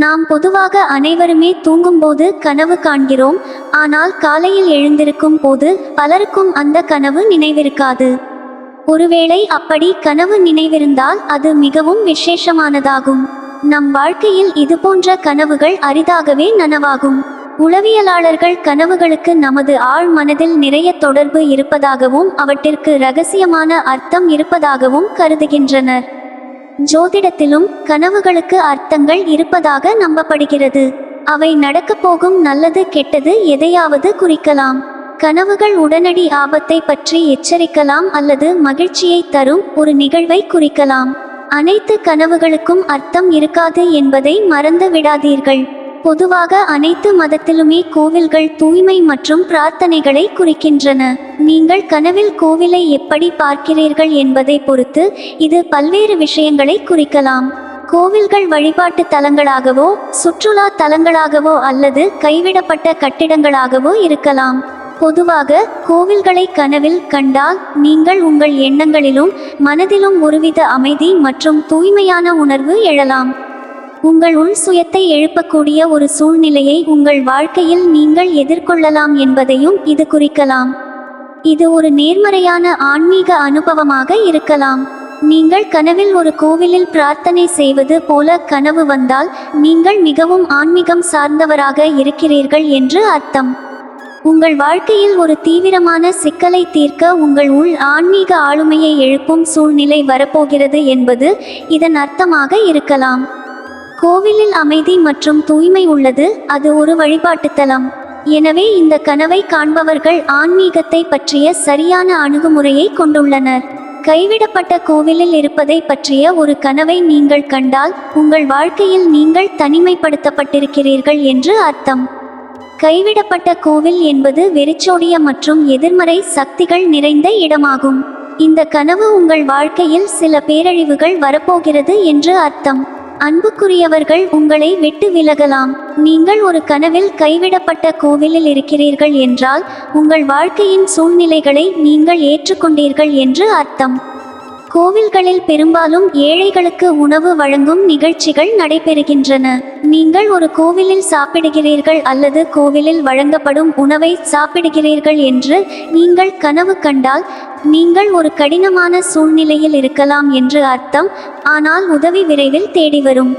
நாம் பொதுவாக அனைவருமே தூங்கும்போது கனவு காண்கிறோம். ஆனால் காலையில் எழுந்திருக்கும் போது பலருக்கும் அந்த கனவு நினைவிருக்காது. ஒருவேளை அப்படி கனவு நினைவிருந்தால் அது மிகவும் விசேஷமானதாகும். நம் வாழ்க்கையில் இதுபோன்ற கனவுகள் அரிதாகவே நனவாகும். உளவியலாளர்கள் கனவுகளுக்கு நமது ஆழ் மனதில் நிறைய தொடர்பு இருப்பதாகவும் அவற்றிற்கு ரகசியமான அர்த்தம் இருப்பதாகவும் கருதுகின்றனர். ஜோதிடத்திலும் கனவுகளுக்கு அர்த்தங்கள் இருப்பதாக நம்பப்படுகிறது. அவை நடக்கப் போகும் நல்லது கெட்டது எதையாவது குறிக்கலாம். கனவுகள் உடனடி ஆபத்தை பற்றி எச்சரிக்கலாம் அல்லது மகிழ்ச்சியை தரும் ஒரு நிகழ்வை குறிக்கலாம். அனைத்து கனவுகளுக்கும் அர்த்தம் இருக்காது என்பதை மறந்து விடாதீர்கள் பொதுவாக அனைத்து மதத்திலுமே கோவில்கள் தூய்மை மற்றும் பிரார்த்தனைகளை குறிக்கின்றன. நீங்கள் கனவில் கோவிலை எப்படி பார்க்கிறீர்கள் என்பதை பொறுத்து இது பல்வேறு விஷயங்களை குறிக்கலாம். கோவில்கள் வழிபாட்டு தலங்களாகவோ சுற்றுலா தலங்களாகவோ அல்லது கைவிடப்பட்ட கட்டிடங்களாகவோ இருக்கலாம். பொதுவாக கோவில்களை கனவில் கண்டால் நீங்கள் உங்கள் எண்ணங்களிலும் மனதிலும் ஒருவித அமைதி மற்றும் தூய்மையான உணர்வு எழலாம். உங்கள் உள் சுயத்தை எழுப்பக்கூடிய ஒரு சூழ்நிலையை உங்கள் வாழ்க்கையில் நீங்கள் எதிர்கொள்ளலாம் என்பதையும் இது குறிக்கலாம். இது ஒரு நேர்மறையான ஆன்மீக அனுபவமாக இருக்கலாம். நீங்கள் கனவில் ஒரு கோவிலில் பிரார்த்தனை செய்வது போல கனவு வந்தால் நீங்கள் மிகவும் ஆன்மீகம் சார்ந்தவராக இருக்கிறீர்கள் என்று அர்த்தம். உங்கள் வாழ்க்கையில் ஒரு தீவிரமான சிக்கலை தீர்க்க உங்கள் உள் ஆன்மீக ஆளுமையை எழுப்பும் சூழ்நிலை வரப்போகிறது என்பது இதன் அர்த்தமாக இருக்கலாம். கோவிலில் அமைதி மற்றும் தூய்மை உள்ளது அது ஒரு வழிபாட்டுத்தலம் எனவே இந்த கனவை காண்பவர்கள் ஆன்மீகத்தை பற்றிய சரியான அணுகுமுறையை கொண்டுள்ளனர். கைவிடப்பட்ட கோவிலில் இருப்பதை பற்றிய ஒரு கனவை நீங்கள் கண்டால் உங்கள் வாழ்க்கையில் நீங்கள் தனிமைப்படுத்தப்பட்டிருக்கிறீர்கள் என்று அர்த்தம். கைவிடப்பட்ட கோவில் என்பது வெறிச்சோடிய மற்றும் எதிர்மறை சக்திகள் நிறைந்த இடமாகும். இந்த கனவு உங்கள் வாழ்க்கையில் சில பேரழிவுகள் வரப்போகிறது என்று அர்த்தம். அன்புக்குரியவர்கள் உங்களை விட்டு விலகலாம். நீங்கள் ஒரு கனவில் கைவிடப்பட்ட கோவிலில் இருக்கிறீர்கள் என்றால் உங்கள் வாழ்க்கையின் சூழ்நிலைகளை நீங்கள் ஏற்றுக்கொண்டீர்கள் என்று அர்த்தம். கோவில்களில் பெரும்பாலும் ஏழைகளுக்கு உணவு வழங்கும் நிகழ்ச்சிகள் நடைபெறுகின்றன. நீங்கள் ஒரு கோவிலில் சாப்பிடுகிறீர்கள் அல்லது கோவிலில் வழங்கப்படும் உணவை சாப்பிடுகிறீர்கள் என்று நீங்கள் கனவு கண்டால் நீங்கள் ஒரு கடினமான சூழ்நிலையில் இருக்கலாம் என்று அர்த்தம் ஆனால் உதவி விரைவில் தேடி வரும்.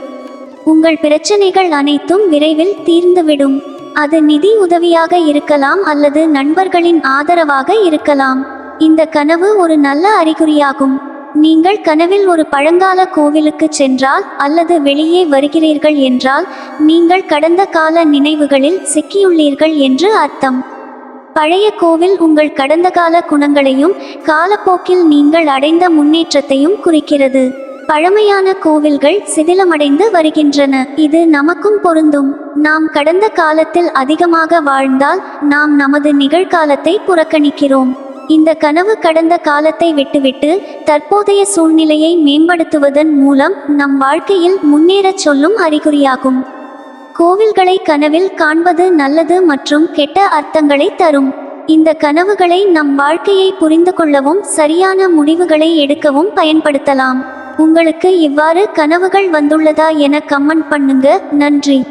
உங்கள் பிரச்சனைகள் அனைத்தும் விரைவில் தீர்ந்துவிடும். அது நிதி உதவியாக இருக்கலாம் அல்லது நண்பர்களின் ஆதரவாக இருக்கலாம். இந்த கனவு ஒரு நல்ல அறிகுறியாகும். நீங்கள் கனவில் ஒரு பழங்கால கோவிலுக்கு சென்றால் அல்லது வெளியே வருகிறீர்கள் என்றால் நீங்கள் கடந்த கால நினைவுகளில் சிக்கியுள்ளீர்கள் என்று அர்த்தம். பழைய கோவில் உங்கள் கடந்த கால குணங்களையும் காலப்போக்கில் நீங்கள் அடைந்த முன்னேற்றத்தையும் குறிக்கிறது. பழமையான கோவில்கள் சிதிலமடைந்து வருகின்றன. இது நமக்கும் பொருந்தும். நாம் கடந்த காலத்தில் அதிகமாக வாழ்ந்தால் நாம் நமது நிகழ்காலத்தை புறக்கணிக்கிறோம். இந்த கனவு கடந்த காலத்தை விட்டுவிட்டு தற்போதைய சூழ்நிலையை மேம்படுத்துவதன் மூலம் நம் வாழ்க்கையில் முன்னேறச் சொல்லும் அறிகுறியாகும். கோவில்களை கனவில் காண்பது நல்லது மற்றும் கெட்ட அர்த்தங்களை தரும். இந்த கனவுகளை நம் வாழ்க்கையை புரிந்து கொள்ளவும் சரியான முடிவுகளை எடுக்கவும் பயன்படுத்தலாம். உங்களுக்கு இவ்வாறு கனவுகள் வந்துள்ளதா என கமெண்ட் பண்ணுங்க. நன்றி.